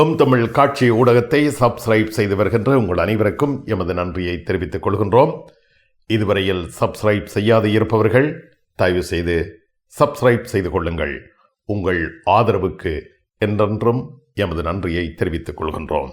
M Tamil காட்சி ஊடகத்தை subscribe செய்து வருகின்ற உங்கள் அனைவருக்கும் எமது நன்றியை தெரிவித்துக் கொள்கின்றோம். இதுவரையில் சப்ஸ்கிரைப் செய்யாது இருப்பவர்கள் தயவு செய்து சப்ஸ்கிரைப் செய்து கொள்ளுங்கள். உங்கள் ஆதரவுக்கு என்றென்றும் எமது நன்றியை தெரிவித்துக் கொள்கின்றோம்.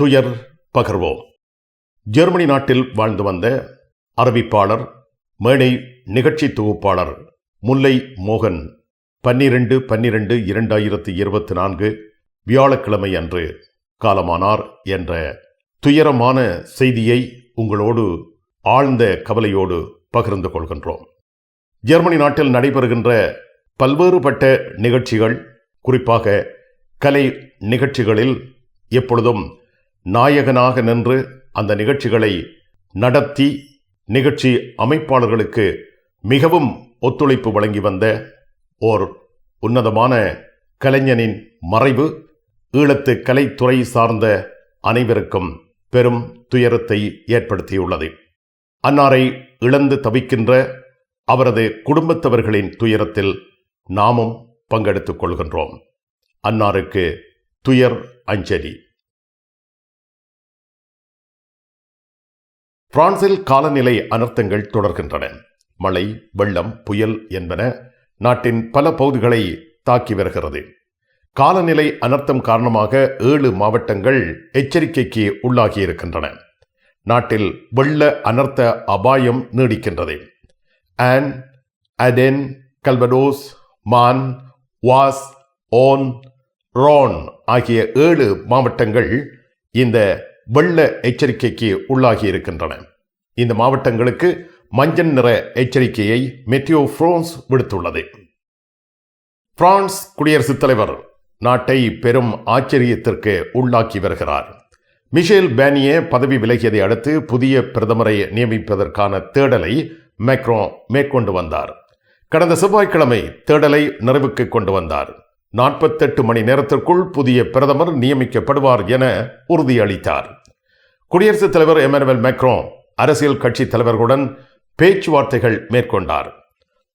துயர் பகர்வோம். ஜெர்மனி நாட்டில் வாழ்ந்து வந்த அறிவிப்பாளர் மேடை நிகழ்ச்சி தொகுப்பாளர் முல்லை மோகன் பன்னிரண்டு பன்னிரண்டு இரண்டாயிரத்தி இருபத்தி நான்கு வியாழக்கிழமை அன்று காலமானார் என்ற துயரமான செய்தியை உங்களோடு ஆழ்ந்த கவலையோடு பகிர்ந்து கொள்கின்றோம். ஜெர்மனி நாட்டில் நடைபெறுகின்ற பல்வேறுபட்ட நிகழ்ச்சிகள் குறிப்பாக கலை நிகழ்ச்சிகளில் எப்பொழுதும் நாயகனாக நின்று அந்த நிகழ்ச்சிகளை நடத்தி நிகழ்ச்சி அமைப்பாளர்களுக்கு மிகவும் ஒத்துழைப்பு வழங்கி வந்த ஓர் உன்னதமான கலைஞனின் மறைவு ஈழத்து கலைத்துறை சார்ந்த அனைவருக்கும் பெரும் துயரத்தை ஏற்படுத்தியுள்ளது. அன்னாரை இழந்து தவிக்கின்ற அவரது குடும்பத்தவர்களின் துயரத்தில் நாமும் பங்கெடுத்துக் கொள்கின்றோம். அன்னாருக்கு துயர் அஞ்சலி. பிரான்சில் காலநிலை அனர்த்தங்கள் தொடர்கின்றன. மழை வெள்ளம் புயல் என்பன நாட்டின் பல பகுதிகளை தாக்கி வருகிறது. காலநிலை அனர்த்தம் காரணமாக ஏழு மாவட்டங்கள் எச்சரிக்கைக்கு உள்ளாகியிருக்கின்றன. நாட்டில் வெள்ள அனர்த்த அபாயம் நீடிக்கின்றது. ஆன் அதென் கல்வடோஸ் மான் வாஸ் ஓன் ரோன் ஆகிய ஏழு மாவட்டங்கள் இந்த வெள்ள எச்சரிக்கைக்கு உள்ளாகி இருக்கின்றன. இந்த மாவட்டங்களுக்கு மஞ்சள் நிற எச்சரிக்கையை மெட்டியோ பிரான்ஸ் விடுத்துள்ளது. பிரான்ஸ் குடியரசுத் தலைவர் நாட்டை பெரும் ஆச்சரியத்திற்கு உள்ளாக்கி வருகிறார். மிஷேல் பேனியே பதவி விலகியதை அடுத்து புதிய பிரதமரை நியமிப்பதற்கான தேடலை மேக்ரோ மேற்கொண்டு வந்தார். கடந்த செவ்வாய்க்கிழமை தேடலை நிறைவுக்கு கொண்டு வந்தார். நாற்பத்தெட்டு மணி நேரத்திற்குள் புதிய பிரதமர் நியமிக்கப்படுவார் என உறுதியளித்தார். குடியரசுத் தலைவர் எமனுவல் மெக்ரோ அரசியல் கட்சி தலைவர்களுடன் பேச்சுவார்த்தைகள் மேற்கொண்டார்.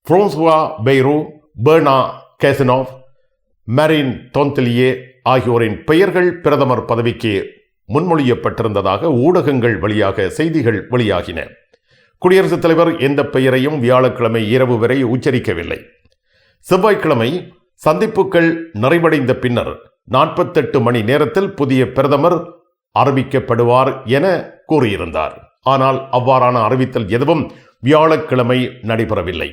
பிரான்சுவா பெய்ரூ பேர்னா கேசனோவ் மரின் தோந்தலியே ஆகியோரின் பெயர்கள் பிரதமர் பதவிக்கு முன்மொழியப்பட்டிருந்ததாக ஊடகங்கள் வழியாக செய்திகள் வெளியாகின. குடியரசுத் தலைவர் எந்த பெயரையும் வியாழக்கிழமை இரவு வரை உச்சரிக்கவில்லை. செவ்வாய்க்கிழமை சந்திப்புகள் நிறைவடைந்த பின்னர் நாற்பத்தெட்டு மணி நேரத்தில் புதிய பிரதமர் அறிவிக்கப்படுவார் என கூறியிருந்தார். ஆனால் அவ்வாறான அறிவித்தல் எதுவும் வியாழக்கிழமை நடைபெறவில்லை.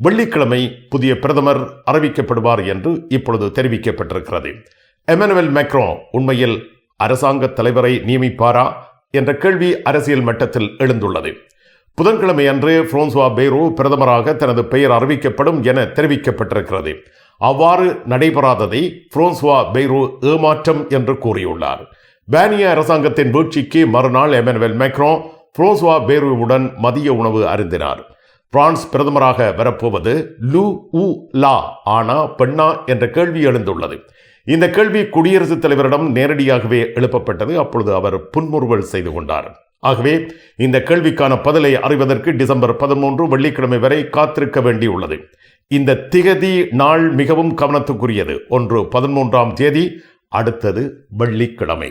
வெள்ளிக்கிழமை புதிய பிரதமர் அறிவிக்கப்படுவார் என்று இப்பொழுது தெரிவிக்கப்பட்டிருக்கிறது. எமனுவல் மேக்ரோ உண்மையில் அரசாங்க தலைவரை நியமிப்பாரா என்ற கேள்வி அரசியல் மட்டத்தில் எழுந்துள்ளது. புதன்கிழமை அன்று புரோன்சுவா பெய்ரோ பிரதமராக தனது பெயர் அறிவிக்கப்படும் என தெரிவிக்கப்பட்டிருக்கிறது. அவ்வாறு நடைபெறாததை புரோன்சுவா பெய்ரோ ஏமாற்றம் என்று கூறியுள்ளார். பேனிய அரசாங்கத்தின் வீழ்ச்சிக்கு மறுநாள் எமனுவல் மேக்ரோ புரோசுவா பேரோவுடன் மதிய உணவு அருந்தினார். பிரான்ஸ் பிரதமராக வரப்போவது லூ உ லா ஆனா பெண்ணா என்ற கேள்வி எழுந்துள்ளது. இந்த கேள்வி குடியரசுத் தலைவரிடம் நேரடியாகவே எழுப்பப்பட்டது. அப்பொழுது அவர் புன்முறுவல் செய்து கொண்டார். ஆகவே இந்த கேள்விக்கான பதிலை அறிவதற்கு டிசம்பர் பதிமூன்று வெள்ளிக்கிழமை வரை காத்திருக்க வேண்டியுள்ளது. இந்த திகதி நாள் மிகவும் கவனத்துக்குரியது. ஒன்று பதிமூன்றாம் தேதி அடுத்தது வெள்ளிக்கிழமை.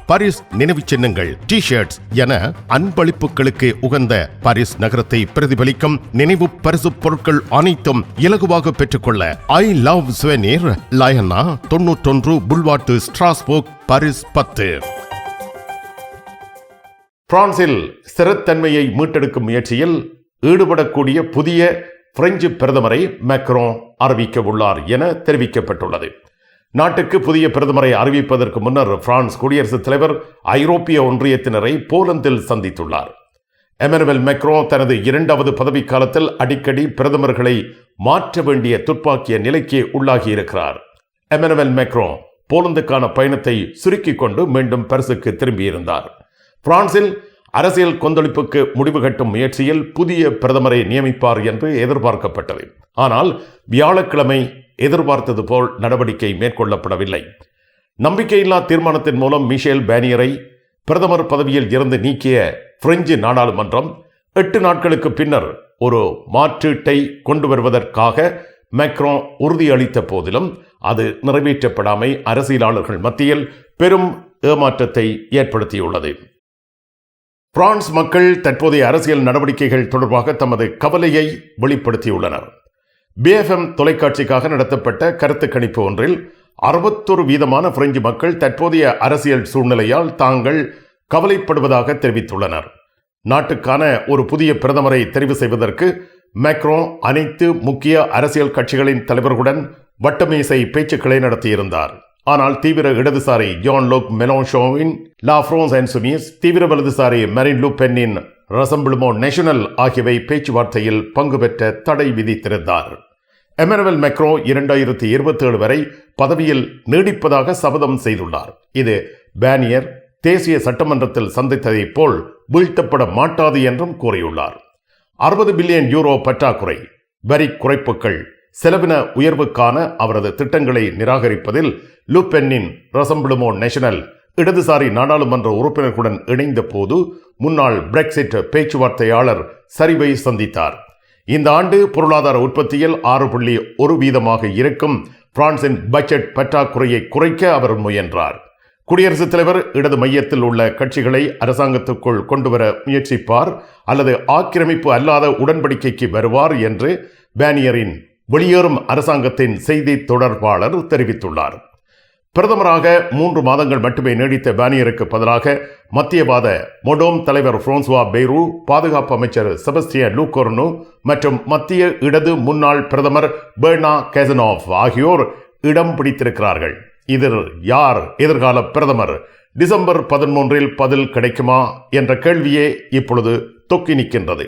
பாரிஸ் நினைவு சின்னங்கள் டி ஷர்ட்ஸ் என அன்பளிப்புகளுக்கு உகந்த பாரிஸ் நகரத்தை பிரதிபலிக்கும் நினைவு பரிசு பொருட்கள் அனைத்தும் இலகுவாக பெற்றுக்கொள்ள ஐ லவ் சுவெனீர் லயனா தொன்னூற்றொன்று புல்வாட்டு ஸ்ட்ராஸ்போக் பாரிஸ் பத்து. பிரான்சில் ஸ்திரத்தன்மையை மீட்டெடுக்கும் முயற்சியில் ஈடுபடக்கூடிய புதிய பிரெஞ்சு பிரதமரை மேக்ரோ அறிவிக்க உள்ளார் என தெரிவிக்கப்பட்டுள்ளது. நாட்டுக்கு புதிய பிரதமரை அறிவிப்பதற்கு முன்னர் பிரான்ஸ் குடியரசுத் தலைவர் ஐரோப்பிய ஒன்றியத்தினரை போலந்தில் சந்தித்துள்ளார். எமனுவல் மெக்ரோ தனது இரண்டாவது பதவிக்காலத்தில் அடிக்கடி பிரதமர்களை மாற்ற வேண்டிய துப்பாக்கிய நிலைக்கு உள்ளாகியிருக்கிறார். எமனுவல் மெக்ரோ போலந்துக்கான பயணத்தை சுருக்கிக் கொண்டு மீண்டும் பரிசுக்கு திரும்பியிருந்தார். பிரான்சில் அரசியல் கொந்தளிப்புக்கு முடிவு கட்டும் முயற்சியில் புதிய பிரதமரை நியமிப்பார் என்று எதிர்பார்க்கப்பட்டது. ஆனால் வியாழக்கிழமை எதிர்பார்த்தது போல் நடவடிக்கை மேற்கொள்ளப்படவில்லை. நம்பிக்கையில்லா தீர்மானத்தின் மூலம் மிஷேல் பேனியரை பிரதமர் பதவியில் இருந்து நீக்கிய பிரெஞ்சு நாடாளுமன்றம் எட்டு நாட்களுக்கு பின்னர் ஒரு மாற்றீட்டை கொண்டு வருவதற்காக மேக்ரோ உறுதியளித்த போதிலும் அது நிறைவேற்றப்படாமை அரசியலாளர்கள் மத்தியில் பெரும் ஏமாற்றத்தை ஏற்படுத்தியுள்ளது. பிரான்ஸ் மக்கள் தற்போதைய அரசியல் நடவடிக்கைகள் தொடர்பாக தமது கவலையை வெளிப்படுத்தியுள்ளனர். பிஎஃப்எம் தொலைக்காட்சிக்காக நடத்தப்பட்ட கருத்து கணிப்பு ஒன்றில் அறுபத்தொரு வீதமான பிரெஞ்சு மக்கள் தற்போதைய அரசியல் சூழ்நிலையால் தாங்கள் கவலைப்படுவதாக தெரிவித்துள்ளனர். நாட்டுக்கான ஒரு புதிய பிரதமரை தெரிவு செய்வதற்கு மேக்ரோ அனைத்து முக்கிய அரசியல் கட்சிகளின் தலைவர்களுடன் வட்டமேசை பேச்சுக்களை நடத்தியிருந்தார். ஆனால் தீவிர இடதுசாரி ஜான் லோக் மெலோன்ஷோவின் லா ஃப்ரோன்ஸ் அண்ட் சுமீஸ் தீவிர வலதுசாரி மெரின் லூ பென்னின் ரசம்பிளுமோ நேஷனல் ஆகியவை பேச்சுவார்த்தையில் பங்கு பெற்ற தடை விதித்திருந்தார். எமனுவல் மெக்ரோ இரண்டாயிரத்தி இருபத்தி ஏழு வரை பதவியில் நீடிப்பதாக சபதம் செய்துள்ளார். இது பேனியர் தேசிய சட்டமன்றத்தில் சந்தித்ததைப் போல் வீழ்த்தப்பட மாட்டாது என்றும் கூறியுள்ளார். அறுபது பில்லியன் யூரோ பற்றாக்குறை வரி குறைப்புகள் செலவின உயர்வுக்கான அவரது திட்டங்களை நிராகரிப்பதில் லுபென்னின் ரசம்பிளுமோ நேஷனல் இடதுசாரி நாடாளுமன்ற உறுப்பினர்களுடன் இணைந்த போது முன்னாள் பிரெக்சிட் பேச்சுவார்த்தையாளர் சரிவை சந்தித்தார். இந்த ஆண்டு பொருளாதார உற்பத்தியில் ஆறு புள்ளி ஒரு வீதமாக இருக்கும் பிரான்சின் பட்ஜெட் பற்றாக்குறையை குறைக்க அவர் முயன்றார். குடியரசுத் தலைவர் இடது மையத்தில் உள்ள கட்சிகளை அரசாங்கத்துக்குள் கொண்டுவர முயற்சிப்பார் அல்லது ஆக்கிரமிப்பு அல்லாத உடன்படிக்கைக்கு வருவார் என்று பேனியரின் வெளியேறும் அரசாங்கத்தின் செய்தி தொடர்பாளர் தெரிவித்துள்ளார். பிரதமராக மூன்று மாதங்கள் மட்டுமே நீடித்த பானியருக்கு பதிலாக மத்தியவாத மொடோம் தலைவர் பிரான்சுவா பெய்ரு பாதுகாப்பு அமைச்சர் செபஸ்டியன் லூகோர்னு மற்றும் மத்திய இடது முன்னாள் பிரதமர் பெர்னா கேசனாஃப் ஆகியோர் இடம் பிடித்திருக்கிறார்கள். இதில் யார் எதிர்கால பிரதமர்? டிசம்பர் பதிமூன்றில் பதில் கிடைக்குமா? என்ற கேள்வியே இப்பொழுது தொக்கி நிற்கின்றது.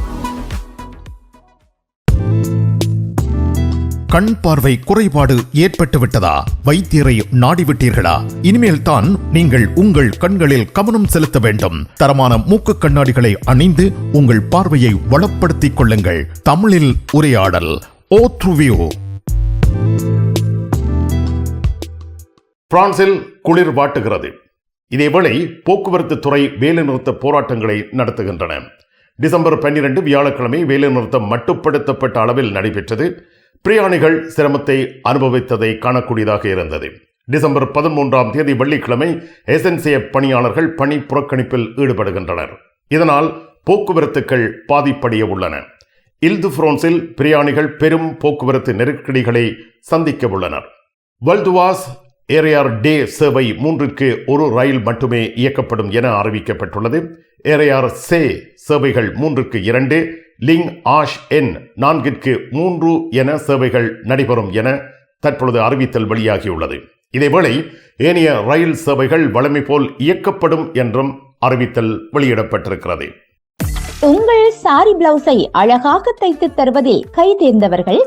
கண் பார்வை குறைபாடு ஏற்பட்டுவிட்டதா? வைத்தியரை நாடிவிட்டீர்களா? இனிமேல் தான் நீங்கள் உங்கள் கண்களில் கவனம் செலுத்த வேண்டும். தரமான மூக்கு கண்ணாடிகளை அணிந்து உங்கள் பார்வையை வளப்படுத்திக் கொள்ளுங்கள். தமிழில் உரையாடல் ஓ த்ருவியோ பிரான்சில் குளிர் வாட்டுகிறது. இதேவேளை போக்குவரத்து துறை வேலைநிறுத்த போராட்டங்களை நடத்துகின்றன. டிசம்பர் பன்னிரண்டு வியாழக்கிழமை வேலைநிறுத்தம் மட்டுப்படுத்தப்பட்ட அளவில் நடைபெற்றது. பிரயாணிகள் சிரமத்தை அனுபவித்ததை காணக்கூடியதாக இருந்தது. டிசம்பர் பதிமூன்றாம் தேதி வெள்ளிக்கிழமை எசன்சிய பணியாளர்கள் பணி புறக்கணிப்பில் ஈடுபடுகின்றனர். இதனால் போக்குவரத்துக்கள் பாதிப்படைய உள்ளன. இல்து புரோன்ஸில் பிரயாணிகள் பெரும் போக்குவரத்து நெருக்கடிகளை சந்திக்க உள்ளனர். வல்துவாஸ் ஏரியார் டே சேவை மூன்றுக்கு ஒரு ரயில் மட்டுமே இயக்கப்படும் என அறிவிக்கப்பட்டுள்ளது. ஏரியார் சே சேவைகள் மூன்றுக்கு இரண்டு லிங் ஆஷ் என் நான்கிற்கு மூன்று என சேவைகள் நடைபெறும் என தற்பொழுது அறிவித்தல் வெளியாகியுள்ளது. இதேவேளை ஏனைய ரயில் சேவைகள் வழமை போல் இயக்கப்படும் என்றும் அறிவித்தல் வெளியிடப்பட்டிருக்கிறது. உங்கள் சாரி பிளவுஸை அழகாக தைத்து தருவதில் கை தேர்ந்தவர்கள்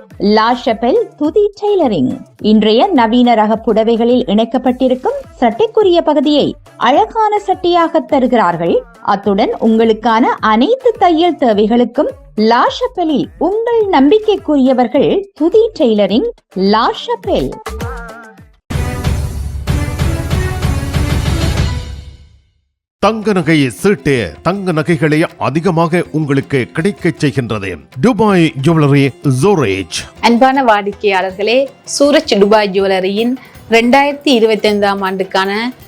துதி டெய்லரிங். இன்றைய நவீன ரக புடவைகளில் இணைக்கப்பட்டிருக்கும் சட்டைக்குரிய பகுதியை அழகான சட்டியாக தருகிறார்கள். அத்துடன் உங்களுக்கான அனைத்து தையல் தேவைகளுக்கும் லா ஷபெலில் உங்கள் நம்பிக்கைக்குரியவர்கள் துதி டெய்லரிங் லா ஷபெல் தங்க நகை சீட்டு தங்க நகைகளை அதிகமாக உங்களுக்கு கிடைக்கச் செய்கின்றது. துபாய் ஜுவல்லரி ஜோரேஜ் அன்பான வாடிக்கையாளர்களே சூரஜ் துபாய் ஜுவல்லரியின் ரெண்டாயிரத்தி இருபத்தி ஐந்தாம் ஆண்டுக்கான